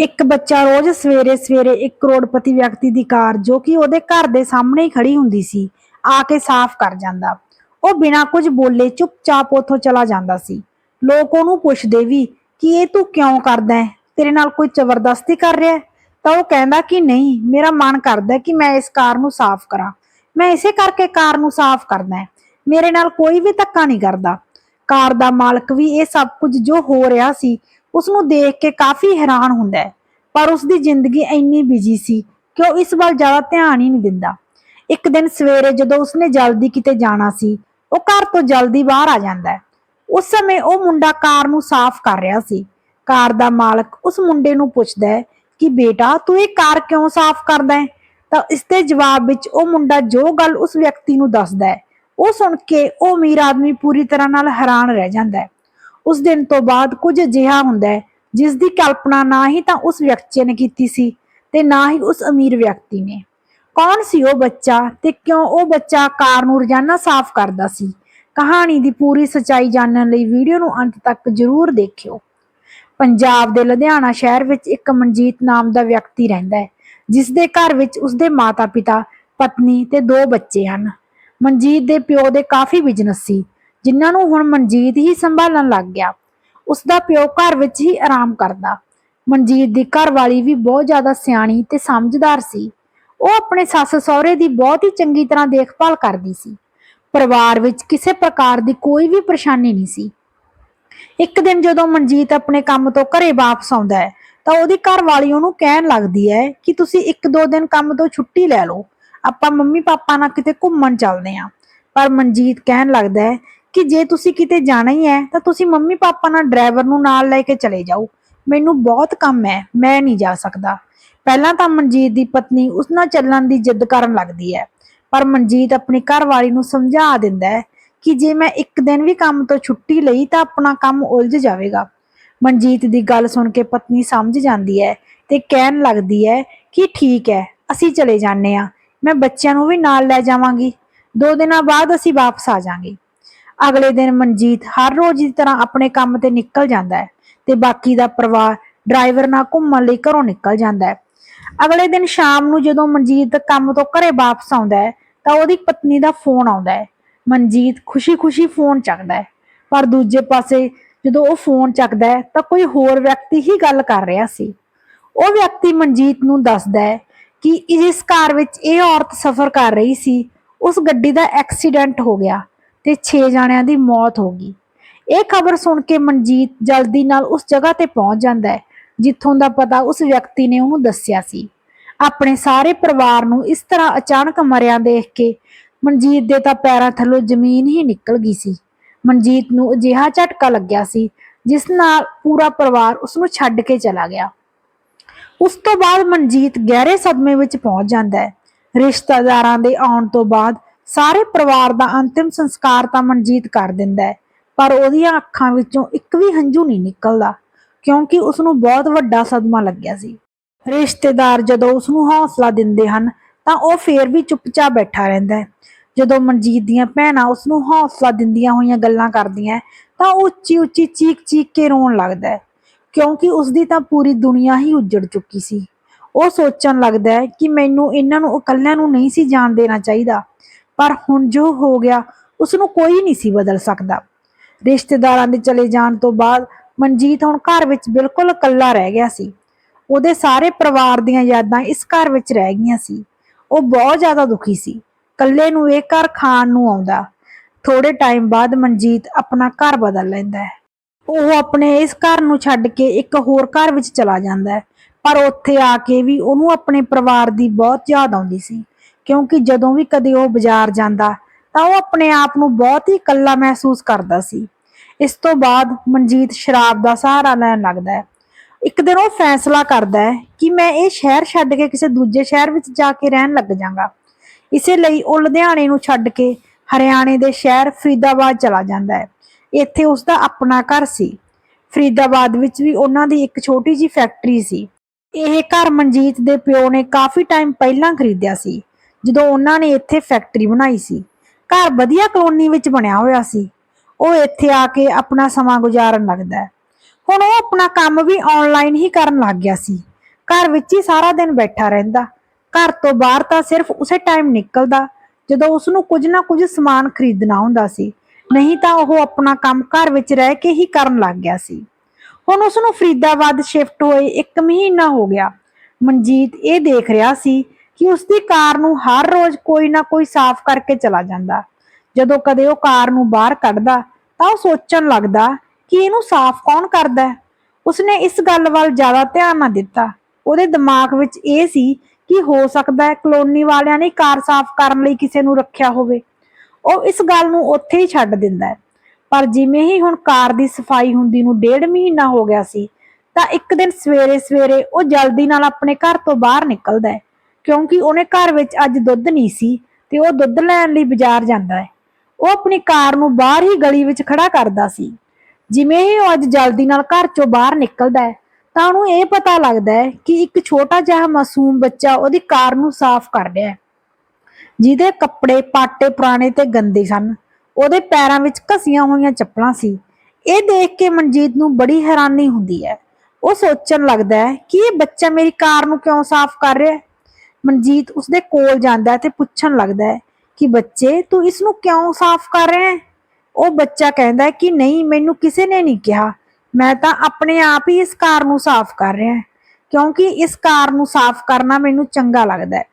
ਇੱਕ ਬੱਚਾ ਰੋਜ਼ ਸਵੇਰੇ ਸਵੇਰੇ ਇੱਕ ਕਰੋੜਪਤੀ ਵਿਅਕਤੀ ਦੀ ਕਾਰ ਜੋ ਕਿ ਉਹਦੇ ਘਰ ਦੇ ਸਾਹਮਣੇ ਹੀ ਖੜੀ ਹੁੰਦੀ ਸੀ, ਆ ਕੇ ਸਾਫ਼ ਕਰ ਜਾਂਦਾ। ਉਹ ਬਿਨਾਂ ਕੁਝ ਬੋਲੇ ਚੁੱਪਚਾਪ ਉੱਥੋਂ ਚਲਾ ਜਾਂਦਾ ਸੀ। ਲੋਕ ਉਹਨੂੰ ਪੁੱਛਦੇ ਵੀ, ਕਿ ਇਹ ਤੂੰ ਕਿਉਂ ਕਰਦਾ ਹੈ? ਤੇਰੇ ਨਾਲ ਕੋਈ ਜ਼ਬਰਦਸਤੀ ਕਰ ਰਿਹਾ ਹੈ? ਤਾਂ ਉਹ ਕਹਿੰਦਾ ਕਿ ਨਹੀਂ, ਮੇਰਾ ਮਨ ਕਰਦਾ ਕਿ ਮੈਂ ਇਸ ਕਾਰ ਨੂੰ ਸਾਫ਼ ਕਰਾਂ। ਮੈਂ ਇਸੇ ਕਰਕੇ ਕਾਰ ਨੂੰ ਸਾਫ਼ ਕਰਦਾ ਹੈ। ਮੇਰੇ ਨਾਲ ਕੋਈ ਵੀ ਧੱਕਾ ਨਹੀਂ ਕਰਦਾ। ਕਾਰ ਦਾ ਮਾਲਕ ਵੀ ਇਹ ਸਭ ਕੁਝ ਜੋ ਹੋ ਰਿਹਾ ਸੀ ਉਸ ਨੂੰ ਦੇਖ ਕੇ ਕਾਫੀ ਹੈਰਾਨ ਹੁੰਦਾ ਹੈ। ਪਰ ਉਸ ਦੀ ਜ਼ਿੰਦਗੀ ਇੰਨੀ ਬਿਜ਼ੀ ਸੀ ਕਿ ਉਹ ਇਸ ਵੱਲ ਜ਼ਿਆਦਾ ਧਿਆਨ ਹੀ ਨਹੀਂ ਦਿੰਦਾ। ਇੱਕ ਦਿਨ ਸਵੇਰੇ ਜਦੋਂ ਉਸਨੇ ਜਲਦੀ ਕਿਤੇ ਜਾਣਾ ਸੀ, ਉਹ ਘਰ ਤੋਂ ਜਲਦੀ ਬਾਹਰ ਆ ਜਾਂਦਾ ਹੈ। ਉਸ ਸਮੇਂ ਉਹ ਮੁੰਡਾ ਕਾਰ ਨੂੰ ਸਾਫ਼ ਕਰ ਰਿਹਾ ਸੀ। ਕਾਰ ਦਾ ਮਾਲਕ ਉਸ ਮੁੰਡੇ ਨੂੰ ਪੁੱਛਦਾ ਹੈ ਕਿ, ਬੇਟਾ, ਤੂੰ ਇਹ ਕਾਰ ਕਿਉਂ ਸਾਫ਼ ਕਰਦਾ ਹੈ? ਤਾਂ ਇਸ ਦੇ ਜਵਾਬ ਵਿੱਚ ਉਹ ਮੁੰਡਾ ਜੋ ਗੱਲ ਉਸ ਵਿਅਕਤੀ ਨੂੰ ਦੱਸਦਾ ਹੈ, ਉਹ ਸੁਣ ਕੇ ਉਹ ਅਮੀਰ ਆਦਮੀ ਪੂਰੀ ਤਰ੍ਹਾਂ ਨਾਲ ਹੈਰਾਨ ਰਹਿ ਜਾਂਦਾ ਹੈ। ਉਸ ਦਿਨ ਤੋਂ ਬਾਅਦ ਕੁਝ ਅਜਿਹਾ ਹੁੰਦਾ ਹੈ ਜਿਸ ਦੀ ਕਲਪਨਾ ਨਾ ਹੀ ਤਾਂ ਉਸ ਵਿਅਕਤੀ ਨੇ ਕੀਤੀ ਸੀ ਤੇ ਨਾ ਹੀ ਉਸ ਅਮੀਰ ਵਿਅਕਤੀ ਨੇ। ਕੌਣ ਸੀ ਉਹ ਬੱਚਾ ਤੇ ਕਿਉਂ ਉਹ ਬੱਚਾ ਕਾਰ ਨੂੰ ਰੋਜ਼ਾਨਾ ਸਾਫ਼ ਕਰਦਾ ਸੀ? ਕਹਾਣੀ ਦੀ ਪੂਰੀ ਸਚਾਈ ਜਾਣਨ ਲਈ ਵੀਡੀਓ ਨੂੰ ਅੰਤ ਤੱਕ ਜ਼ਰੂਰ ਦੇਖਿਓ। ਪੰਜਾਬ ਦੇ ਲੁਧਿਆਣਾ ਸ਼ਹਿਰ ਵਿੱਚ ਇੱਕ ਮਨਜੀਤ ਨਾਮ ਦਾ ਵਿਅਕਤੀ ਰਹਿੰਦਾ ਹੈ ਜਿਸ ਦੇ ਘਰ ਵਿੱਚ ਉਸਦੇ ਮਾਤਾ-ਪਿਤਾ, ਪਤਨੀ ਤੇ ਦੋ ਬੱਚੇ ਹਨ। ਮਨਜੀਤ ਦੇ ਪਿਓ ਦੇ ਕਾਫੀ ਬਿਜ਼ਨਸ ਸੀ ਜਿਨ੍ਹਾਂ ਨੂੰ ਹੁਣ ਮਨਜੀਤ ਹੀ ਸੰਭਾਲਣ ਲੱਗ ਗਿਆ। ਉਸ ਦਾ ਪਿਓ ਘਰ ਵਿੱਚ ਹੀ ਆਰਾਮ ਕਰਦਾ। ਮਨਜੀਤ ਦੀ ਘਰਵਾਲੀ ਵੀ ਬਹੁਤ ਜ਼ਿਆਦਾ ਸਿਆਣੀ ਤੇ ਸਮਝਦਾਰ ਸੀ। ਉਹ ਆਪਣੇ ਸੱਸ ਸਹੁਰੇ ਦੀ ਬਹੁਤ ਹੀ ਚੰਗੀ ਤਰ੍ਹਾਂ ਦੇਖਭਾਲ ਕਰਦੀ ਸੀ। ਪਰਿਵਾਰ ਵਿੱਚ ਕਿਸੇ ਪ੍ਰਕਾਰ ਦੀ ਕੋਈ ਵੀ ਪਰੇਸ਼ਾਨੀ ਨਹੀਂ ਸੀ। ਇੱਕ ਦਿਨ ਜਦੋਂ ਮਨਜੀਤ ਆਪਣੇ ਕੰਮ ਤੋਂ ਘਰੇ ਵਾਪਸ ਆਉਂਦਾ ਹੈ, ਤਾਂ ਉਹਦੀ ਘਰਵਾਲੀ ਉਹਨੂੰ ਕਹਿਣ ਲੱਗਦੀ ਹੈ ਕਿ ਤੁਸੀਂ ਇੱਕ ਦੋ ਦਿਨ ਕੰਮ ਤੋਂ ਛੁੱਟੀ ਲੈ ਲਓ। ਆਪਾਂ ਮੰਮੀ ਪਾਪਾ ਨਾਲ ਕਿਤੇ ਘੁੰਮਣ ਚੱਲਦੇ ਆਂ ਪਰ ਮਨਜੀਤ ਕਹਿਣ ਲੱਗਦਾ ਹੈ ਕਿ ਜੇ ਤੁਸੀਂ ਕਿਤੇ ਜਾਣਾ ਹੀ ਹੈ, ਤਾਂ ਤੁਸੀਂ ਮੰਮੀ ਪਾਪਾ ਨਾਲ ਡਰਾਈਵਰ ਨੂੰ ਨਾਲ ਲੈ ਕੇ ਚਲੇ ਜਾਓ। ਮੈਨੂੰ ਬਹੁਤ ਕੰਮ ਹੈ, ਮੈਂ ਨਹੀਂ ਜਾ ਸਕਦਾ। ਪਹਿਲਾਂ ਤਾਂ ਮਨਜੀਤ ਦੀ ਪਤਨੀ ਉਸ ਨਾਲ ਚੱਲਣ ਦੀ ਜਿੱਦ ਕਰਨ ਲੱਗਦੀ ਹੈ, ਪਰ ਮਨਜੀਤ ਆਪਣੀ ਘਰਵਾਲੀ ਨੂੰ ਸਮਝਾ ਦਿੰਦਾ ਹੈ ਕਿ ਜੇ ਮੈਂ ਇੱਕ ਦਿਨ ਵੀ ਕੰਮ ਤੋਂ ਛੁੱਟੀ ਲਈ, ਤਾਂ ਆਪਣਾ ਕੰਮ ਉਲਝ ਜਾਵੇਗਾ। ਮਨਜੀਤ ਦੀ ਗੱਲ ਸੁਣ ਕੇ ਪਤਨੀ ਸਮਝ ਜਾਂਦੀ ਹੈ ਤੇ ਕਹਿਣ ਲੱਗਦੀ ਹੈ ਕਿ ਠੀਕ ਹੈ, ਅਸੀਂ ਚਲੇ ਜਾਂਦੇ ਆ ਮੈਂ ਬੱਚਿਆਂ ਨੂੰ ਵੀ ਨਾਲ ਲੈ ਜਾਵਾਂਗੀ। ਦੋ ਦਿਨਾਂ ਬਾਅਦ ਅਸੀਂ ਵਾਪਸ ਆ ਜਾਾਂਗੇ। ਅਗਲੇ ਦਿਨ ਮਨਜੀਤ ਹਰ ਰੋਜ਼ ਦੀ ਤਰ੍ਹਾਂ ਆਪਣੇ ਕੰਮ ਤੇ ਨਿਕਲ ਜਾਂਦਾ ਹੈ ਤੇ ਬਾਕੀ ਦਾ ਪਰਿਵਾਰ ਡਰਾਈਵਰ ਨਾਲ ਘੁੰਮਣ ਲਈ ਘਰੋਂ ਨਿਕਲ ਜਾਂਦਾ ਹੈ। ਅਗਲੇ ਦਿਨ ਸ਼ਾਮ ਨੂੰ ਜਦੋਂ ਮਨਜੀਤ ਕੰਮ ਤੋਂ ਘਰੇ ਵਾਪਸ ਆਉਂਦਾ ਹੈ, ਤਾਂ ਉਹਦੀ ਪਤਨੀ ਦਾ ਫੋਨ ਆਉਂਦਾ ਹੈ। ਮਨਜੀਤ ਖੁਸ਼ੀ-ਖੁਸ਼ੀ ਫੋਨ ਚੱਕਦਾ ਹੈ, ਪਰ ਦੂਜੇ ਪਾਸੇ ਜਦੋਂ ਉਹ ਫੋਨ ਚੱਕਦਾ ਹੈ, ਤਾਂ ਕੋਈ ਹੋਰ ਵਿਅਕਤੀ ਹੀ ਗੱਲ ਕਰ ਰਿਹਾ ਸੀ। ਉਹ ਵਿਅਕਤੀ ਮਨਜੀਤ ਨੂੰ ਦੱਸਦਾ ਹੈ ਕਿ ਜਿਸ ਕਾਰ ਵਿੱਚ ਇਹ ਔਰਤ ਸਫ਼ਰ ਕਰ ਰਹੀ ਸੀ, ਉਸ ਗੱਡੀ ਦਾ ਐਕਸੀਡੈਂਟ ਹੋ ਗਿਆ। ਤੇ 6 ਜਣਿਆਂ ਦੀ ਮੌਤ ਹੋ ਗਈ। ਇਹ ਖਬਰ ਸੁਣ ਕੇ ਮਨਜੀਤ ਜਲਦੀ ਨਾਲ ਉਸ ਜਗ੍ਹਾ ਤੇ ਪਹੁੰਚ ਜਾਂਦਾ ਹੈ, ਜਿੱਥੋਂ ਦਾ ਪਤਾ ਉਸ ਵਿਅਕਤੀ ਨੇ ਉਹਨੂੰ ਦੱਸਿਆ ਸੀ। ਆਪਣੇ ਸਾਰੇ ਪਰਿਵਾਰ ਨੂੰ ਇਸ ਤਰ੍ਹਾਂ ਅਚਾਨਕ ਮਰਿਆ ਦੇਖ ਕੇ ਮਨਜੀਤ ਦੇ ਤਾਂ ਪੈਰਾਂ ਥੱਲੋਂ ਜ਼ਮੀਨ ਹੀ ਨਿਕਲ ਗਈ ਸੀ। ਮਨਜੀਤ ਨੂੰ ਅਜਿਹਾ ਝਟਕਾ ਲੱਗਿਆ ਸੀ, ਜਿਸ ਨਾਲ ਪੂਰਾ ਪਰਿਵਾਰ ਉਸ ਨੂੰ ਛੱਡ ਕੇ ਚਲਾ ਗਿਆ। ਉਸ ਤੋਂ ਬਾਅਦ ਮਨਜੀਤ ਗਹਿਰੇ ਸਦਮੇ ਵਿੱਚ ਪਹੁੰਚ ਜਾਂਦਾ ਹੈ। ਰਿਸ਼ਤੇਦਾਰਾਂ ਦੇ ਆਉਣ ਤੋਂ ਬਾਅਦ ਸਾਰੇ ਪਰਿਵਾਰ ਦਾ ਅੰਤਿਮ ਸੰਸਕਾਰ ਤਾਂ ਮਨਜੀਤ ਕਰ ਦਿੰਦਾ ਹੈ, ਪਰ ਉਹਦੀਆਂ ਅੱਖਾਂ ਵਿੱਚੋਂ ਇੱਕ ਵੀ ਹੰਝੂ ਨਹੀਂ ਨਿਕਲਦਾ, ਕਿਉਂਕਿ ਉਸ ਨੂੰ ਬਹੁਤ ਵੱਡਾ ਸਦਮਾ ਲੱਗਿਆ ਸੀ। ਰਿਸ਼ਤੇਦਾਰ ਜਦੋਂ ਉਸ ਨੂੰ ਹੌਸਲਾ ਦਿੰਦੇ ਹਨ, ਤਾਂ ਉਹ ਫੇਰ ਵੀ ਚੁੱਪਚਾਪ ਬੈਠਾ ਰਹਿੰਦਾ ਹੈ। ਜਦੋਂ ਮਨਜੀਤ ਦੀਆਂ ਭੈਣਾਂ ਉਸ ਨੂੰ ਹੌਸਲਾ ਦਿੰਦੀਆਂ ਹੋਈਆਂ ਗੱਲਾਂ ਕਰਦੀਆਂ ਤਾਂ ਉਹ ਉੱਚੀ ਉੱਚੀ ਚੀਕ ਚੀਕ ਕੇ ਰੋਣ ਲੱਗਦਾ ਹੈ, ਕਿਉਂਕਿ ਉਸ ਦੀ ਤਾਂ ਪੂਰੀ ਦੁਨੀਆ ਹੀ ਉੱਜੜ ਚੁੱਕੀ ਸੀ। ਉਹ ਸੋਚਣ ਲੱਗਦਾ ਹੈ ਕਿ ਮੈਨੂੰ ਇਹਨਾਂ ਨੂੰ, ਇਕੱਲਿਆਂ ਨੂੰ ਨਹੀਂ ਸੀ ਜਾਣ ਦੇਣਾ ਚਾਹੀਦਾ। ਪਰ ਹੁਣ ਜੋ ਹੋ ਗਿਆ ਉਸ ਨੂੰ ਕੋਈ ਨਹੀਂ ਸੀ ਬਦਲ ਸਕਦਾ। ਰਿਸ਼ਤੇਦਾਰਾਂ ਦੇ ਚਲੇ ਜਾਣ ਤੋਂ ਬਾਅਦ ਮਨਜੀਤ ਹੁਣ ਘਰ ਵਿੱਚ ਬਿਲਕੁਲ ਇਕੱਲਾ ਰਹਿ ਗਿਆ ਸੀ। ਉਹਦੇ ਸਾਰੇ ਪਰਿਵਾਰ ਦੀਆਂ ਯਾਦਾਂ ਇਸ ਘਰ ਵਿੱਚ ਰਹਿ ਗਈਆਂ ਸੀ। ਉਹ ਬਹੁਤ ਜ਼ਿਆਦਾ ਦੁਖੀ ਸੀ। ਇਕੱਲੇ ਨੂੰ ਇਹ ਘਰ ਖਾਣ ਨੂੰ ਆਉਂਦਾ। ਥੋੜੇ ਟਾਈਮ ਬਾਅਦ ਮਨਜੀਤ ਆਪਣਾ ਘਰ ਬਦਲ ਲੈਂਦਾ ਹੈ। ਉਹ ਆਪਣੇ ਇਸ ਘਰ ਨੂੰ ਛੱਡ ਕੇ ਇੱਕ ਹੋਰ ਘਰ ਵਿੱਚ ਚਲਾ ਜਾਂਦਾ ਹੈ। ਪਰ ਉੱਥੇ ਆ ਕੇ ਵੀ ਉਹਨੂੰ ਆਪਣੇ ਪਰਿਵਾਰ ਦੀ ਬਹੁਤ ਯਾਦ ਆਉਂਦੀ ਸੀ। ਕਿਉਂਕਿ ਜਦੋਂ ਵੀ ਕਦੇ ਉਹ ਬਾਜ਼ਾਰ ਜਾਂਦਾ, ਤਾਂ ਉਹ ਆਪਣੇ ਆਪ ਨੂੰ ਬਹੁਤ ਹੀ ਇਕੱਲਾ ਮਹਿਸੂਸ ਕਰਦਾ ਸੀ। ਇਸ ਤੋਂ ਬਾਅਦ ਮਨਜੀਤ ਸ਼ਰਾਬ ਦਾ ਸਹਾਰਾ ਲੈਣ ਲੱਗਦਾ ਹੈ। ਇੱਕ ਦਿਨ ਉਹ ਫੈਸਲਾ ਕਰਦਾ ਹੈ ਕਿ ਮੈਂ ਇਹ ਸ਼ਹਿਰ ਛੱਡ ਕੇ ਕਿਸੇ ਦੂਜੇ ਸ਼ਹਿਰ ਵਿੱਚ ਜਾ ਕੇ ਰਹਿਣ ਲੱਗ ਜਾਵਾਂਗਾ। ਇਸੇ ਲਈ ਉਹ ਲੁਧਿਆਣੇ ਨੂੰ ਛੱਡ ਕੇ ਹਰਿਆਣੇ ਦੇ ਸ਼ਹਿਰ ਫਰੀਦਾਬਾਦ ਚਲਾ ਜਾਂਦਾ ਹੈ। ਇੱਥੇ ਉਸ ਦਾ ਆਪਣਾ ਘਰ ਸੀ। ਫਰੀਦਾਬਾਦ ਵਿੱਚ ਵੀ ਉਹਨਾਂ ਦੀ ਇੱਕ ਛੋਟੀ ਜੀ ਫੈਕਟਰੀ ਸੀ। ਇਹ ਘਰ ਮਨਜੀਤ ਦੇ ਪਿਓ ਨੇ ਕਾਫੀ ਟਾਈਮ ਪਹਿਲਾਂ ਖਰੀਦਿਆ ਸੀ। ਜਦੋਂ ਉਹਨਾਂ ਨੇ ਇੱਥੇ ਫੈਕਟਰੀ ਬਣਾਈ ਸੀ। ਘਰ ਵਧੀਆ ਕਲੋਨੀ ਵਿੱਚ ਬਣਿਆ ਹੋਇਆ ਸੀ। ਉਹ ਇੱਥੇ ਆ ਕੇ ਆਪਣਾ ਸਮਾਂ ਗੁਜ਼ਾਰਨ ਲੱਗਦਾ ਹੁਣ ਉਹ ਆਪਣਾ ਕੰਮ ਵੀ ਆਨਲਾਈਨ ਹੀ ਕਰਨ ਲੱਗ ਗਿਆ ਸੀ। ਘਰ ਵਿੱਚ ਹੀ ਸਾਰਾ ਦਿਨ ਬੈਠਾ ਰਹਿੰਦਾ। ਘਰ ਤੋਂ ਬਾਹਰ ਤਾਂ ਸਿਰਫ ਉਸੇ ਟਾਈਮ ਨਿਕਲਦਾ, ਜਦੋਂ ਉਸ ਨੂੰ ਕੁਝ ਨਾ ਕੁਝ ਸਮਾਨ ਖਰੀਦਣਾ ਹੁੰਦਾ ਸੀ। ਨਹੀਂ ਤਾਂ ਉਹ ਆਪਣਾ ਕੰਮ ਘਰ ਵਿੱਚ ਰਹਿ ਕੇ ਹੀ ਕਰਨ ਲੱਗ ਗਿਆ ਸੀ। ਹੁਣ ਉਸ ਨੂੰ ਫਰੀਦਾਬਾਦ ਸ਼ਿਫਟ ਹੋਏ 1 ਮਹੀਨਾ ਹੋ ਗਿਆ। ਮਨਜੀਤ ਇਹ ਦੇਖ ਰਿਹਾ ਸੀ ਕਿ ਉਸ ਦੀ ਕਾਰ ਨੂੰ ਹਰ ਰੋਜ਼ ਕੋਈ ਨਾ ਕੋਈ ਸਾਫ਼ ਕਰਕੇ ਚਲਾ ਜਾਂਦਾ। ਜਦੋਂ ਕਦੇ ਉਹ ਕਾਰ ਨੂੰ ਬਾਹਰ ਕੱਢਦਾ, ਤਾਂ ਉਹ ਸੋਚਣ ਲੱਗਦਾ ਕਿ ਇਹਨੂੰ ਸਾਫ਼ ਕੌਣ ਕਰਦਾ ਹੈ? ਉਸਨੇ ਇਸ ਗੱਲ ਵੱਲ ਜ਼ਿਆਦਾ ਧਿਆਨ ਨਾ ਦਿੱਤਾ। ਉਹਦੇ ਦਿਮਾਗ ਵਿੱਚ ਇਹ ਸੀ ਕਿ ਹੋ ਸਕਦਾ ਹੈ ਕਲੋਨੀ ਵਾਲਿਆਂ ਨੇ ਕਾਰ ਸਾਫ਼ ਕਰਨ ਲਈ ਕਿਸੇ ਨੂੰ ਰੱਖਿਆ ਹੋਵੇ। ਉਹ ਇਸ ਗੱਲ ਨੂੰ ਉੱਥੇ ਹੀ ਛੱਡ ਦਿੰਦਾ ਹੈ। ਪਰ ਜਿਵੇਂ ਹੀ ਹੁਣ ਕਾਰ ਦੀ ਸਫ਼ਾਈ ਹੁੰਦੀ ਨੂੰ ਡੇਢ ਮਹੀਨਾ ਹੋ ਗਿਆ ਸੀ, ਤਾਂ ਇੱਕ ਦਿਨ ਸਵੇਰੇ ਸਵੇਰੇ ਉਹ ਜਲਦੀ ਨਾਲ ਆਪਣੇ ਘਰ ਤੋਂ ਬਾਹਰ ਨਿਕਲਦਾ ਹੈ। ਕਿਉਂਕਿ ਉਹਨੇ ਘਰ ਵਿੱਚ ਅੱਜ ਦੁੱਧ ਨਹੀਂ ਸੀ ਤੇ ਉਹ ਦੁੱਧ ਲੈਣ ਲਈ ਬਾਜ਼ਾਰ ਜਾਂਦਾ ਹੈ। ਉਹ ਆਪਣੀ ਕਾਰ ਨੂੰ ਬਾਹਰ ਹੀ ਗਲੀ ਵਿੱਚ ਖੜਾ ਕਰਦਾ ਸੀ। ਜਿਵੇਂ ਹੀ ਉਹ ਅੱਜ ਜਲਦੀ ਨਾਲ ਘਰ ਚੋਂ ਬਾਹਰ ਨਿਕਲਦਾ ਹੈ, ਤਾਂ ਉਹਨੂੰ ਇਹ ਪਤਾ ਲੱਗਦਾ ਹੈ ਕਿ ਇੱਕ ਛੋਟਾ ਜਿਹਾ ਮਾਸੂਮ ਬੱਚਾ ਉਹਦੀ ਕਾਰ ਨੂੰ ਸਾਫ਼ ਕਰ ਰਿਹਾ ਹੈ। ਜਿਹਦੇ ਕੱਪੜੇ ਪਾਟੇ ਪੁਰਾਣੇ ਤੇ ਗੰਦੇ ਸਨ। ਉਹਦੇ ਪੈਰਾਂ ਵਿੱਚ ਘਸੀਆਂ ਹੋਈਆਂ ਚੱਪਲਾਂ ਸੀ। ਇਹ ਦੇਖ ਕੇ ਮਨਜੀਤ ਨੂੰ ਬੜੀ ਹੈਰਾਨੀ ਹੁੰਦੀ ਹੈ। ਉਹ ਸੋਚਣ ਲੱਗਦਾ ਹੈ ਕਿ ਇਹ ਬੱਚਾ ਮੇਰੀ ਕਾਰ ਨੂੰ ਕਿਉਂ ਸਾਫ਼ ਕਰ ਰਿਹਾ ਹੈ? ਮਨਜੀਤ ਉਸਦੇ ਕੋਲ ਜਾਂਦਾ ਹੈ ਤੇ ਪੁੱਛਣ ਲੱਗਦਾ ਹੈ ਕਿ ਬੱਚੇ, ਤੂੰ ਇਸ ਨੂੰ ਕਿਉਂ ਸਾਫ਼ ਕਰ ਰਿਹਾ ਹੈ? ਉਹ ਬੱਚਾ ਕਹਿੰਦਾ ਹੈ ਕਿ ਨਹੀਂ, ਮੈਨੂੰ ਕਿਸੇ ਨੇ ਨਹੀਂ ਕਿਹਾ। ਮੈਂ ਤਾਂ ਆਪਣੇ ਆਪ ਹੀ ਇਸ ਕਾਰ ਨੂੰ ਸਾਫ਼ ਕਰ ਰਿਹਾ ਹਾਂ। ਕਿਉਂਕਿ ਇਸ ਕਾਰ ਨੂੰ ਸਾਫ਼ ਕਰਨਾ ਮੈਨੂੰ ਚੰਗਾ ਲੱਗਦਾ ਹੈ।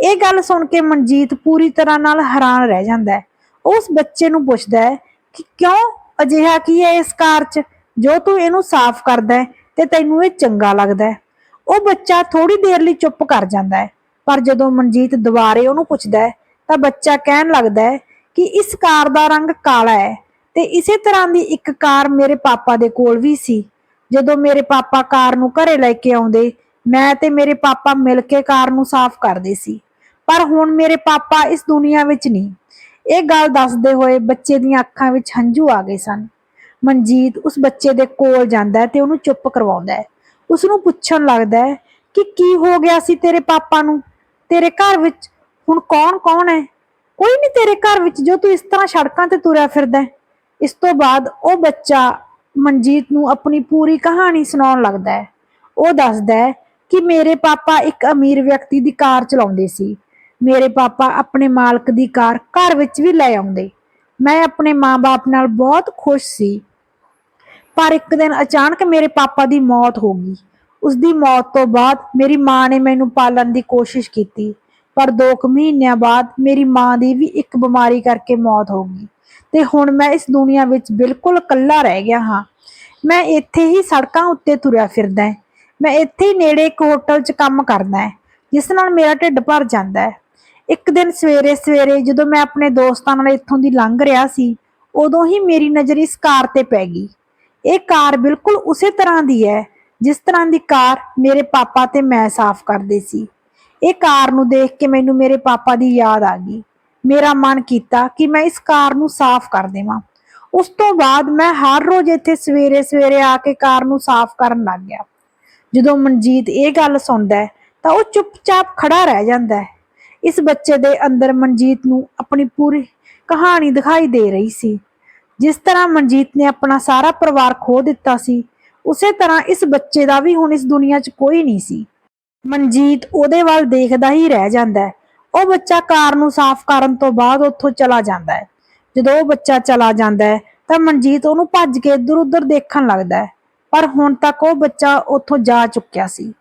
ਇਹ ਗੱਲ ਸੁਣ ਕੇ ਮਨਜੀਤ ਪੂਰੀ ਤਰ੍ਹਾਂ ਨਾਲ ਹੈਰਾਨ ਰਹਿ ਜਾਂਦਾ ਹੈ। ਉਸ ਬੱਚੇ ਨੂੰ ਪੁੱਛਦਾ ਹੈ ਕਿ ਕਿਉਂ ਅਜਿਹਾ ਕੀ ਹੈ ਇਸ ਕਾਰ 'ਚ? ਜੋ ਤੂੰ ਇਹਨੂੰ ਸਾਫ਼ ਕਰਦਾ ਹੈ ਤੇ ਤੈਨੂੰ ਇਹ ਚੰਗਾ ਲੱਗਦਾ ਹੈ। ਉਹ ਬੱਚਾ ਥੋੜੀ ਦੇਰ ਲਈ ਚੁੱਪ ਕਰ ਜਾਂਦਾ ਹੈ। ਪਰ ਜਦੋਂ ਮਨਜੀਤ ਦੁਬਾਰੇ ਉਹਨੂੰ ਪੁੱਛਦਾ ਹੈ, ਤਾਂ ਬੱਚਾ ਕਹਿਣ ਲੱਗਦਾ ਹੈ ਕਿ ਇਸ ਕਾਰ ਦਾ ਰੰਗ ਕਾਲਾ ਹੈ ਤੇ ਇਸੇ ਤਰ੍ਹਾਂ ਦੀ ਇੱਕ ਕਾਰ ਮੇਰੇ ਪਾਪਾ ਦੇ ਕੋਲ ਵੀ ਸੀ। ਜਦੋਂ ਮੇਰੇ ਪਾਪਾ ਕਾਰ ਨੂੰ ਘਰੇ ਲੈ ਕੇ ਆਉਂਦੇ, ਮੈਂ ਤੇ ਮੇਰੇ ਪਾਪਾ ਮਿਲ ਕੇ ਕਾਰ ਨੂੰ ਸਾਫ਼ ਕਰਦੇ ਸੀ। ਪਰ ਹੁਣ ਮੇਰੇ ਪਾਪਾ ਇਸ ਦੁਨੀਆ ਵਿੱਚ ਨਹੀਂ। ਇਹ ਗੱਲ ਦੱਸਦੇ ਹੋਏ ਬੱਚੇ ਦੀਆਂ ਅੱਖਾਂ ਵਿੱਚ ਹੰਝੂ ਆ ਗਏ ਸਨ। ਮਨਜੀਤ ਉਸ ਬੱਚੇ ਦੇ ਕੋਲ ਜਾਂਦਾ ਹੈ ਤੇ ਉਹਨੂੰ ਚੁੱਪ ਕਰਵਾਉਂਦਾ ਹੈ। ਉਸ ਨੂੰ ਪੁੱਛਣ ਲੱਗਦਾ ਹੈ ਕਿ ਕੀ ਹੋ ਗਿਆ ਸੀ ਤੇਰੇ ਪਾਪਾ ਨੂੰ? ਤੇਰੇ ਘਰ ਵਿੱਚ ਹੁਣ ਕੌਣ ਕੌਣ ਹੈ? ਕੋਈ ਨਹੀਂ ਤੇਰੇ ਘਰ ਵਿੱਚ ਜੋ ਤੂੰ ਇਸ ਤਰ੍ਹਾਂ ਸੜਕਾਂ ਤੇ ਤੁਰਿਆ ਫਿਰਦਾ ਹੈ। ਇਸ ਤੋਂ ਬਾਅਦ ਉਹ ਬੱਚਾ ਮਨਜੀਤ ਨੂੰ ਆਪਣੀ ਪੂਰੀ ਕਹਾਣੀ ਸੁਣਾਉਣ ਲੱਗਦਾ ਹੈ। ਉਹ ਦੱਸਦਾ ਹੈ ਕਿ ਮੇਰੇ ਪਾਪਾ ਇੱਕ ਅਮੀਰ ਵਿਅਕਤੀ ਦੀ ਕਾਰ ਚਲਾਉਂਦੇ ਸੀ। ਮੇਰੇ ਪਾਪਾ ਆਪਣੇ ਮਾਲਕ ਦੀ ਕਾਰ ਘਰ ਵਿੱਚ ਵੀ ਲੈ ਆਉਂਦੇ। ਮੈਂ ਆਪਣੇ ਮਾਂ-ਬਾਪ ਨਾਲ ਬਹੁਤ ਖੁਸ਼ ਸੀ। ਪਰ ਇੱਕ ਦਿਨ ਅਚਾਨਕ ਮੇਰੇ ਪਾਪਾ ਦੀ ਮੌਤ ਹੋ ਗਈ। ਉਸ ਦੀ ਮੌਤ ਤੋਂ ਬਾਅਦ ਮੇਰੀ ਮਾਂ ਨੇ ਮੈਨੂੰ ਪਾਲਣ ਦੀ ਕੋਸ਼ਿਸ਼ ਕੀਤੀ, ਪਰ 2 ਮਹੀਨਿਆਂ ਬਾਅਦ ਮੇਰੀ ਮਾਂ ਦੀ ਵੀ ਇੱਕ ਬਿਮਾਰੀ ਕਰਕੇ ਮੌਤ ਹੋ ਗਈ। ਤੇ ਹੁਣ ਮੈਂ ਇਸ ਦੁਨੀਆ ਵਿੱਚ ਬਿਲਕੁਲ ਇਕੱਲਾ ਰਹਿ ਗਿਆ ਹਾਂ। ਮੈਂ ਇੱਥੇ ਹੀ ਸੜਕਾਂ ਉੱਤੇ ਤੁਰਿਆ ਫਿਰਦਾ ਹਾਂ। ਮੈਂ ਇੱਥੇ ਹੀ ਨੇੜੇ ਇੱਕ ਹੋਟਲ 'ਚ ਕੰਮ ਕਰਦਾ ਹਾਂ, ਜਿਸ ਨਾਲ ਮੇਰਾ ਢਿੱਡ ਭਰ ਜਾਂਦਾ ਹੈ। ਇੱਕ ਦਿਨ ਸਵੇਰੇ ਸਵੇਰੇ ਜਦੋਂ ਮੈਂ ਆਪਣੇ ਦੋਸਤਾਂ ਨਾਲ ਇੱਥੋਂ ਦੀ ਲੰਘ ਰਿਹਾ ਸੀ, ਉਦੋਂ ਹੀ ਮੇਰੀ ਨਜ਼ਰ ਇਸ ਕਾਰ ਤੇ ਪੈ ਗਈ। ਇਹ ਕਾਰ ਬਿਲਕੁਲ ਉਸੇ ਤਰ੍ਹਾਂ ਦੀ ਹੈ ਜਿਸ ਤਰ੍ਹਾਂ ਦੀ ਕਾਰ ਮੇਰੇ ਪਾਪਾ ਤੇ ਮੈਂ ਸਾਫ਼ ਕਰਦੇ ਸੀ। ਇਹ ਕਾਰ ਨੂੰ ਦੇਖ ਕੇ ਮੈਨੂੰ ਮੇਰੇ ਪਾਪਾ ਦੀ ਯਾਦ ਆ ਗਈ। ਮੇਰਾ ਮਨ ਕੀਤਾ ਕਿ ਮੈਂ ਇਸ ਕਾਰ ਨੂੰ ਸਾਫ਼ ਕਰ ਦੇਵਾਂ। ਉਸ ਤੋਂ ਬਾਅਦ ਮੈਂ ਹਰ ਰੋਜ਼ ਇੱਥੇ ਸਵੇਰੇ ਸਵੇਰੇ ਆ ਕੇ ਕਾਰ ਨੂੰ ਸਾਫ਼ ਕਰਨ ਲੱਗ ਗਿਆ। ਜਦੋਂ ਮਨਜੀਤ ਇਹ ਗੱਲ ਸੁਣਦਾ ਹੈ, ਤਾਂ ਉਹ ਚੁੱਪਚਾਪ ਖੜਾ ਰਹਿ ਜਾਂਦਾ ਹੈ। ਇਸ ਬੱਚੇ ਦੇ ਅੰਦਰ ਮਨਜੀਤ ਨੂੰ ਆਪਣੀ ਪੂਰੀ ਕਹਾਣੀ ਦਿਖਾਈ ਦੇ ਰਹੀ ਸੀ। ਜਿਸ ਤਰ੍ਹਾਂ ਮਨਜੀਤ ਨੇ ਆਪਣਾ ਸਾਰਾ ਪਰਿਵਾਰ ਖੋ ਦਿੱਤਾ ਸੀ ਉਸੇ ਤਰ੍ਹਾਂ ਇਸ ਬੱਚੇ ਦਾ ਵੀ ਹੁਣ ਇਸ ਦੁਨੀਆ 'ਚ ਕੋਈ ਨਹੀਂ ਸੀ। ਮਨਜੀਤ ਉਹਦੇ ਵੱਲ ਦੇਖਦਾ ਹੀ ਰਹਿ ਜਾਂਦਾ ਹੈ। ਉਹ ਬੱਚਾ ਕਾਰ ਨੂੰ ਸਾਫ਼ ਕਰਨ ਤੋਂ ਬਾਅਦ ਉੱਥੋਂ ਚਲਾ ਜਾਂਦਾ ਹੈ। ਜਦੋਂ ਉਹ ਬੱਚਾ ਚਲਾ ਜਾਂਦਾ ਹੈ, ਤਾਂ ਮਨਜੀਤ ਉਹਨੂੰ ਭੱਜ ਕੇ ਇੱਧਰ ਉੱਧਰ ਦੇਖਣ ਲੱਗਦਾ ਹੈ। ਪਰ ਹੁਣ ਤੱਕ ਉਹ ਬੱਚਾ ਉੱਥੋਂ ਜਾ ਚੁੱਕਿਆ ਸੀ।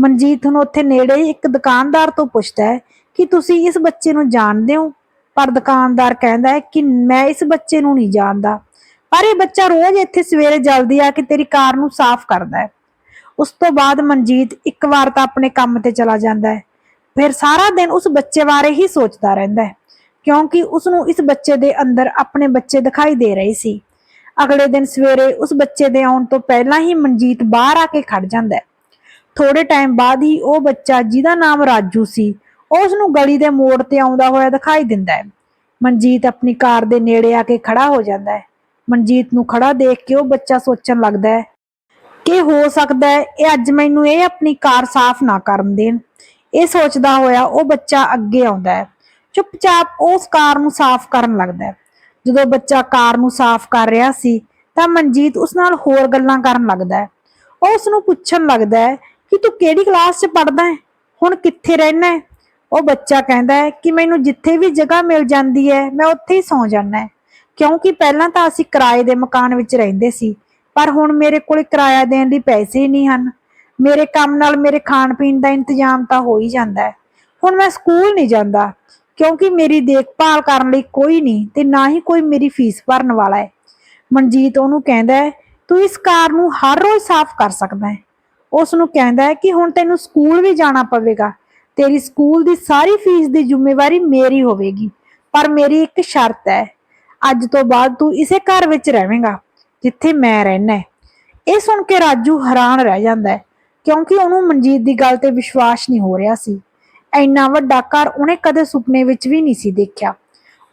ਮਨਜੀਤ ਹੁਣ ਉੱਥੇ ਨੇੜੇ ਇੱਕ ਦੁਕਾਨਦਾਰ ਤੋਂ ਪੁੱਛਦਾ ਹੈ ਕਿ ਤੁਸੀਂ ਇਸ ਬੱਚੇ ਨੂੰ ਜਾਣਦੇ ਹੋ? ਪਰ ਦੁਕਾਨਦਾਰ ਕਹਿੰਦਾ ਹੈ ਕਿ ਮੈਂ ਇਸ ਬੱਚੇ ਨੂੰ ਨਹੀਂ ਜਾਣਦਾ। ਪਰ ਇਹ ਬੱਚਾ ਰੋਜ਼ ਇੱਥੇ ਸਵੇਰੇ ਜਲਦੀ ਆ ਕੇ ਤੇਰੀ ਕਾਰ ਨੂੰ ਸਾਫ਼ ਕਰਦਾ ਹੈ। ਉਸ ਤੋਂ ਬਾਅਦ ਮਨਜੀਤ ਇੱਕ ਵਾਰ ਤਾਂ ਆਪਣੇ ਕੰਮ ਤੇ ਚਲਾ ਜਾਂਦਾ ਹੈ। ਫਿਰ ਸਾਰਾ ਦਿਨ ਉਸ ਬੱਚੇ ਬਾਰੇ ਹੀ ਸੋਚਦਾ ਰਹਿੰਦਾ ਹੈ, ਕਿਉਂਕਿ ਉਸ ਨੂੰ ਇਸ ਬੱਚੇ ਦੇ ਅੰਦਰ ਆਪਣੇ ਬੱਚੇ ਦਿਖਾਈ ਦੇ ਰਹੇ ਸੀ। ਅਗਲੇ ਦਿਨ ਸਵੇਰੇ ਉਸ ਬੱਚੇ ਦੇ ਆਉਣ ਤੋਂ ਪਹਿਲਾਂ ਹੀ ਮਨਜੀਤ ਬਾਹਰ ਆ ਕੇ ਖੜ ਜਾਂਦਾ ਹੈ। ਥੋੜੇ ਟਾਈਮ ਬਾਅਦ ਹੀ ਉਹ ਬੱਚਾ ਜਿਹਦਾ ਨਾਮ ਰਾਜੂ ਸੀ ਉਸ ਨੂੰ ਗਲੀ ਦੇ ਮੋੜ ਤੇ ਆਉਂਦਾ ਹੋਇਆ ਦਿਖਾਈ ਦਿੰਦਾ ਹੈ। ਮਨਜੀਤ ਆਪਣੀ ਕਾਰ ਦੇ ਨੇੜੇ ਆ ਕੇ ਖੜਾ ਹੋ ਜਾਂਦਾ ਹੈ। ਮਨਜੀਤ ਨੂੰ ਖੜਾ ਦੇਖ ਕੇ ਉਹ ਬੱਚਾ ਸੋਚਣ ਲੱਗਦਾ ਹੈ ਕਿ ਹੋ ਸਕਦਾ ਹੈ ਇਹ ਅੱਜ ਮੈਨੂੰ ਇਹ ਆਪਣੀ ਕਾਰ ਸਾਫ਼ ਨਾ ਕਰਨ ਦੇਣ। ਇਹ ਸੋਚਦਾ ਹੋਇਆ ਉਹ ਬੱਚਾ ਅੱਗੇ ਆਉਂਦਾ ਹੈ। ਚੁੱਪਚਾਪ ਉਸ ਕਾਰ ਨੂੰ ਸਾਫ਼ ਕਰਨ ਲੱਗਦਾ ਹੈ। ਜਦੋਂ ਬੱਚਾ ਕਾਰ ਨੂੰ ਸਾਫ਼ ਕਰ ਰਿਹਾ ਸੀ, ਤਾਂ ਮਨਜੀਤ ਉਸ ਨਾਲ ਹੋਰ ਗੱਲਾਂ ਕਰਨ ਲੱਗਦਾ ਹੈ। ਉਹ ਉਸ ਨੂੰ ਪੁੱਛਣ ਲੱਗਦਾ ਹੈ ਕਿ ਤੂੰ ਕਿਹੜੀ ਕਲਾਸ 'ਚ ਪੜ੍ਹਦਾ ਹੈ? ਹੁਣ ਕਿੱਥੇ ਰਹਿਣਾ ਹੈ? ਉਹ ਬੱਚਾ ਕਹਿੰਦਾ ਹੈ ਕਿ ਮੈਨੂੰ ਜਿੱਥੇ ਵੀ ਜਗ੍ਹਾ ਮਿਲ ਜਾਂਦੀ ਹੈ, ਮੈਂ ਉੱਥੇ ਹੀ ਸੌਂ ਜਾਂਦਾ ਹੈ। ਕਿਉਂਕਿ ਪਹਿਲਾਂ ਤਾਂ ਅਸੀਂ ਕਿਰਾਏ ਦੇ ਮਕਾਨ ਵਿੱਚ ਰਹਿੰਦੇ ਸੀ, ਪਰ ਹੁਣ ਮੇਰੇ ਕੋਲ ਕਿਰਾਇਆ ਦੇਣ ਲਈ ਪੈਸੇ ਹੀ ਨਹੀਂ ਹਨ। ਮੇਰੇ ਕੰਮ ਨਾਲ ਮੇਰੇ ਖਾਣ ਪੀਣ ਦਾ ਇੰਤਜ਼ਾਮ ਤਾਂ ਹੋ ਹੀ ਜਾਂਦਾ ਹੈ। ਹੁਣ ਮੈਂ ਸਕੂਲ ਨਹੀਂ ਜਾਂਦਾ, ਕਿਉਂਕਿ ਮੇਰੀ ਦੇਖਭਾਲ ਕਰਨ ਲਈ ਕੋਈ ਨਹੀਂ ਤੇ ਨਾ ਹੀ ਕੋਈ ਮੇਰੀ ਫੀਸ ਭਰਨ ਵਾਲਾ ਹੈ। ਮਨਜੀਤ ਉਹਨੂੰ ਕਹਿੰਦਾ ਹੈ, ਤੂੰ ਇਸ ਕਾਰ ਨੂੰ ਹਰ ਰੋਜ਼ ਸਾਫ਼ ਕਰ ਸਕਦਾ ਹੈ। ਉਸ ਨੂੰ ਕਹਿੰਦਾ ਹੈ ਕਿ ਹੁਣ ਤੈਨੂੰ ਸਕੂਲ ਵੀ ਜਾਣਾ ਪਵੇਗਾ, ਤੇਰੀ ਸਕੂਲ ਦੀ ਸਾਰੀ ਫੀਸ ਦੀ ਜ਼ਿੰਮੇਵਾਰੀ ਮੇਰੀ ਹੋਵੇਗੀ, ਪਰ ਮੇਰੀ ਇੱਕ ਸ਼ਰਤ ਹੈ ਅੱਜ ਤੋਂ ਬਾਅਦ ਤੂੰ ਇਸੇ ਘਰ ਵਿੱਚ ਰਹਵੇਂਗਾ, ਜਿੱਥੇ ਮੈਂ ਰਹਿਣਾ ਹੈ। ਇਹ ਸੁਣ ਕੇ ਰਾਜੂ ਹੈਰਾਨ ਰਹਿ ਜਾਂਦਾ ਹੈ, ਕਿਉਂਕਿ ਉਹਨੂੰ ਮਨਜੀਤ ਦੀ ਗੱਲ ਤੇ ਵਿਸ਼ਵਾਸ ਨਹੀਂ ਹੋ ਰਿਹਾ ਸੀ। ਇੰਨਾ ਵੱਡਾ ਘਰ ਉਹਨੇ ਕਦੇ ਸੁਪਨੇ ਵਿੱਚ ਵੀ ਨਹੀਂ ਸੀ ਦੇਖਿਆ।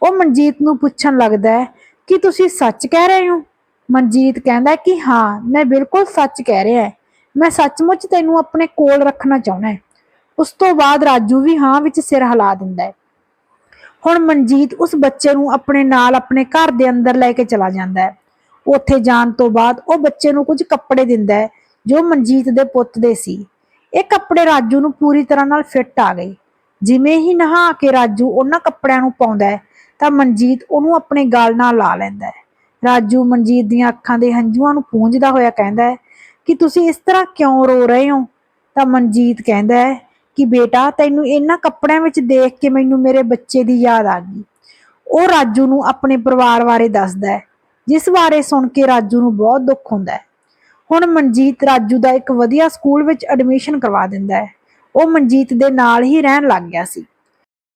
ਉਹ ਮਨਜੀਤ ਨੂੰ ਪੁੱਛਣ ਲੱਗਦਾ ਹੈ, ਕਿ ਤੁਸੀਂ ਸੱਚ ਕਹਿ ਰਹੇ ਹੋ? ਮਨਜੀਤ ਕਹਿੰਦਾ ਕਿ ਹਾਂ, ਮੈਂ ਬਿਲਕੁਲ ਸੱਚ ਕਹਿ ਰਿਹਾ ਹਾਂ। ਮੈਂ ਸੱਚਮੁੱਚ ਤੈਨੂੰ ਆਪਣੇ ਕੋਲ ਰੱਖਣਾ ਚਾਹੁੰਦਾ ਹਾਂ। ਉਸ ਤੋਂ ਬਾਅਦ ਰਾਜੂ ਵੀ ਹਾਂ ਵਿੱਚ ਸਿਰ ਹਿਲਾ ਦਿੰਦਾ ਹੈ। ਹੁਣ ਮਨਜੀਤ ਉਸ ਬੱਚੇ ਨੂੰ ਆਪਣੇ ਨਾਲ ਆਪਣੇ ਘਰ ਦੇ ਅੰਦਰ ਲੈ ਕੇ ਚਲਾ ਜਾਂਦਾ ਹੈ। ਉੱਥੇ ਜਾਣ ਤੋਂ ਬਾਅਦ ਉਹ ਬੱਚੇ ਨੂੰ ਕੁਝ ਕੱਪੜੇ ਦਿੰਦਾ ਹੈ, ਜੋ ਮਨਜੀਤ ਦੇ ਪੁੱਤ ਦੇ ਸੀ। ਇਹ ਕੱਪੜੇ ਰਾਜੂ ਨੂੰ ਪੂਰੀ ਤਰ੍ਹਾਂ ਨਾਲ ਫਿੱਟ ਆ ਗਏ। ਜਿਵੇਂ ਹੀ ਨਹਾ ਕੇ ਰਾਜੂ ਉਹਨਾਂ ਕੱਪੜਿਆਂ ਨੂੰ ਪਾਉਂਦਾ ਹੈ, ਤਾਂ ਮਨਜੀਤ ਉਹਨੂੰ ਆਪਣੇ ਗਾਲ ਨਾਲ ਲਾ ਲੈਂਦਾ ਹੈ। ਰਾਜੂ ਮਨਜੀਤ ਦੀਆਂ ਅੱਖਾਂ ਦੇ ਹੰਝੂਆਂ ਨੂੰ ਪੂੰਝਦਾ ਹੋਇਆ ਕਹਿੰਦਾ ਹੈ ਕਿ ਤੁਸੀਂ ਇਸ ਤਰ੍ਹਾਂ ਕਿਉਂ ਰੋ ਰਹੇ ਹੋ? ਤਾਂ ਮਨਜੀਤ ਕਹਿੰਦਾ ਹੈ ਕਿ ਬੇਟਾ, ਤੈਨੂੰ ਇਹਨਾਂ ਕੱਪੜਿਆਂ ਵਿੱਚ ਦੇਖ ਕੇ ਮੈਨੂੰ ਮੇਰੇ ਬੱਚੇ ਦੀ ਯਾਦ ਆ ਗਈ। ਉਹ ਰਾਜੂ ਨੂੰ ਆਪਣੇ ਪਰਿਵਾਰ ਬਾਰੇ ਦੱਸਦਾ ਹੈ, ਜਿਸ ਬਾਰੇ ਸੁਣ ਕੇ ਰਾਜੂ ਨੂੰ ਬਹੁਤ ਦੁੱਖ ਹੁੰਦਾ ਹੈ। ਹੁਣ ਮਨਜੀਤ ਰਾਜੂ ਦਾ ਇੱਕ ਵਧੀਆ ਸਕੂਲ ਵਿੱਚ ਐਡਮਿਸ਼ਨ ਕਰਵਾ ਦਿੰਦਾ ਹੈ। ਉਹ ਮਨਜੀਤ ਦੇ ਨਾਲ ਹੀ ਰਹਿਣ ਲੱਗ ਗਿਆ ਸੀ।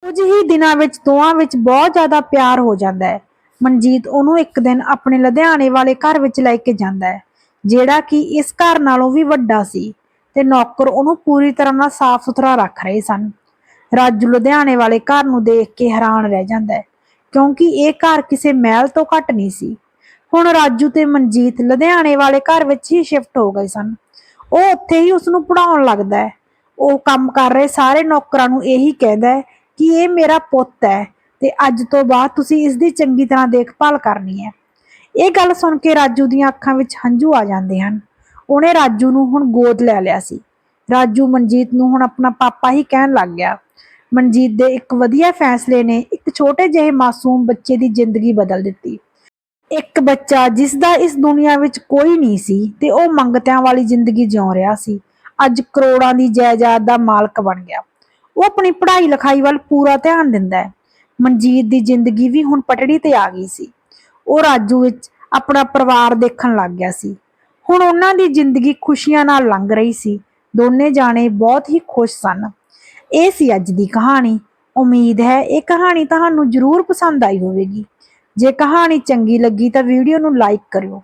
ਕੁਝ ਹੀ ਦਿਨਾਂ ਵਿੱਚ ਦੋਵਾਂ ਵਿੱਚ ਬਹੁਤ ਜ਼ਿਆਦਾ ਪਿਆਰ ਹੋ ਜਾਂਦਾ ਹੈ। ਮਨਜੀਤ ਉਹਨੂੰ ਇੱਕ ਦਿਨ ਆਪਣੇ ਲੁਧਿਆਣੇ ਵਾਲੇ ਘਰ ਵਿੱਚ ਲੈ ਕੇ ਜਾਂਦਾ ਹੈ, ਜਿਹੜਾ ਕਿ ਇਸ ਘਰ ਨਾਲੋਂ ਵੀ ਵੱਡਾ ਸੀ। ਤੇ ਨੌਕਰ ਉਹਨੂੰ ਪੂਰੀ ਤਰ੍ਹਾਂ ਨਾਲ ਸਾਫ਼ ਸੁਥਰਾ ਰੱਖ ਰਹੇ ਸਨ। ਰਾਜੂ ਲੁਧਿਆਣੇ ਵਾਲੇ ਘਰ ਨੂੰ ਦੇਖ ਕੇ ਹੈਰਾਨ ਰਹਿ ਜਾਂਦਾ ਹੈ, ਕਿਉਂਕਿ ਇਹ ਘਰ ਕਿਸੇ ਮਹਿਲ ਤੋਂ ਘੱਟ ਨਹੀਂ ਸੀ। ਹੁਣ ਰਾਜੂ ਤੇ ਮਨਜੀਤ ਲੁਧਿਆਣੇ ਵਾਲੇ ਘਰ ਵਿੱਚ ਹੀ ਸ਼ਿਫਟ ਹੋ ਗਏ ਸਨ। ਉਹ ਉੱਥੇ ਹੀ ਉਸ ਨੂੰ ਪੜਾਉਣ ਲੱਗਦਾ ਹੈ। ਉਹ ਕੰਮ ਕਰ ਰਹੇ ਸਾਰੇ ਨੌਕਰਾਂ ਨੂੰ ਇਹੀ ਕਹਿੰਦਾ ਹੈ ਕਿ ਇਹ ਮੇਰਾ ਪੁੱਤ ਹੈ ਤੇ ਅੱਜ ਤੋਂ ਬਾਅਦ ਤੁਸੀਂ ਇਸ ਦੀ ਚੰਗੀ ਤਰ੍ਹਾਂ ਦੇਖਭਾਲ ਕਰਨੀ ਹੈ। ਇਹ ਗੱਲ ਸੁਣ ਕੇ ਰਾਜੂ ਦੀਆਂ ਅੱਖਾਂ ਵਿੱਚ ਹੰਝੂ ਆ ਜਾਂਦੇ ਹਨ। ਉਹਨੇ ਰਾਜੂ ਨੂੰ ਹੁਣ ਗੋਦ ਲੈ ਲਿਆ ਸੀ। ਰਾਜੂ ਮਨਜੀਤ ਨੂੰ ਹੁਣ ਆਪਣਾ ਪਾਪਾ ਹੀ ਕਹਿਣ ਲੱਗ ਗਿਆ। ਮਨਜੀਤ ਦੇ ਇੱਕ ਵਧੀਆ ਫੈਸਲੇ ਨੇ ਇੱਕ ਛੋਟੇ ਜਿਹੇ ਮਾਸੂਮ ਬੱਚੇ ਦੀ ਜ਼ਿੰਦਗੀ ਬਦਲ ਦਿੱਤੀ। ਇੱਕ ਬੱਚਾ ਜਿਸ ਦਾ ਇਸ ਦੁਨੀਆ ਵਿੱਚ ਕੋਈ ਨਹੀਂ ਸੀ ਤੇ ਉਹ ਮੰਗਤਿਆਂ ਵਾਲੀ ਜ਼ਿੰਦਗੀ ਜਿਉ ਰਿਹਾ ਸੀ। ਅੱਜ ਕਰੋੜਾਂ ਦੀ ਜਾਇਦਾਦ ਦਾ ਮਾਲਕ ਬਣ ਗਿਆ। ਉਹ ਆਪਣੀ ਪੜ੍ਹਾਈ ਲਿਖਾਈ ਵੱਲ ਪੂਰਾ ਧਿਆਨ ਦਿੰਦਾ ਹੈ। ਮਨਜੀਤ ਦੀ ਜ਼ਿੰਦਗੀ ਵੀ ਹੁਣ ਪਟੜੀ ਤੇ ਆ ਗਈ ਸੀ। ਉਹ ਰਾਜੂ ਵਿੱਚ ਆਪਣਾ ਪਰਿਵਾਰ ਦੇਖਣ ਲੱਗ ਗਿਆ ਸੀ। ਹੁਣ ਉਹਨਾਂ ਦੀ ਜ਼ਿੰਦਗੀ ਖੁਸ਼ੀਆਂ ਨਾਲ ਲੰਘ ਰਹੀ ਸੀ। ਦੋਨੇ ਜਾਣੇ ਬਹੁਤ ਹੀ ਖੁਸ਼ ਸਨ। ਇਹ ਸੀ ਅੱਜ ਦੀ ਕਹਾਣੀ। ਉਮੀਦ ਹੈ ਇਹ ਕਹਾਣੀ ਤੁਹਾਨੂੰ ਜ਼ਰੂਰ ਪਸੰਦ ਆਈ ਹੋਵੇਗੀ। ਜੇ ਕਹਾਣੀ ਚੰਗੀ ਲੱਗੀ ਤਾਂ ਵੀਡੀਓ ਨੂੰ ਲਾਈਕ ਕਰਿਓ।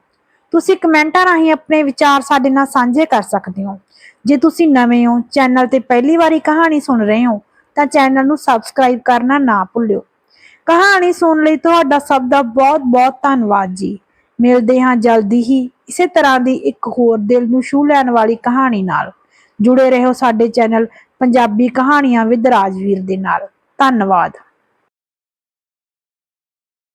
ਤੁਸੀਂ ਕਮੈਂਟਾਂ ਰਾਹੀਂ ਆਪਣੇ ਵਿਚਾਰ ਸਾਡੇ ਨਾਲ ਸਾਂਝੇ ਕਰ ਸਕਦੇ ਹੋ। ਜੇ ਤੁਸੀਂ ਨਵੇਂ ਹੋ, ਚੈਨਲ ਤੇ ਪਹਿਲੀ ਵਾਰੀ ਕਹਾਣੀ ਸੁਣ ਰਹੇ ਹੋ, ਤਾਂ ਚੈਨਲ ਨੂੰ ਸਬਸਕ੍ਰਾਈਬ ਕਰਨਾ ਨਾ ਭੁੱਲਿਓ। ਕਹਾਣੀ ਸੁਣਨ ਲਈ ਤੁਹਾਡਾ ਸਭ ਦਾ ਬਹੁਤ-ਬਹੁਤ ਧੰਨਵਾਦ ਜੀ। ਮਿਲਦੇ ਹਾਂ ਜਲਦੀ ਹੀ। ਇਸੇ ਤਰ੍ਹਾਂ ਦੀ ਇੱਕ ਹੋਰ ਦਿਲ ਨੂੰ ਛੂਹ ਲੈਣ ਵਾਲੀ ਕਹਾਣੀ ਨਾਲ ਜੁੜੇ ਰਹੋ ਸਾਡੇ ਚੈਨਲ ਪੰਜਾਬੀ ਕਹਾਣੀਆਂ ਵਿਦ ਰਾਜਵੀਰ ਦੇ ਨਾਲ। ਧੰਨਵਾਦ।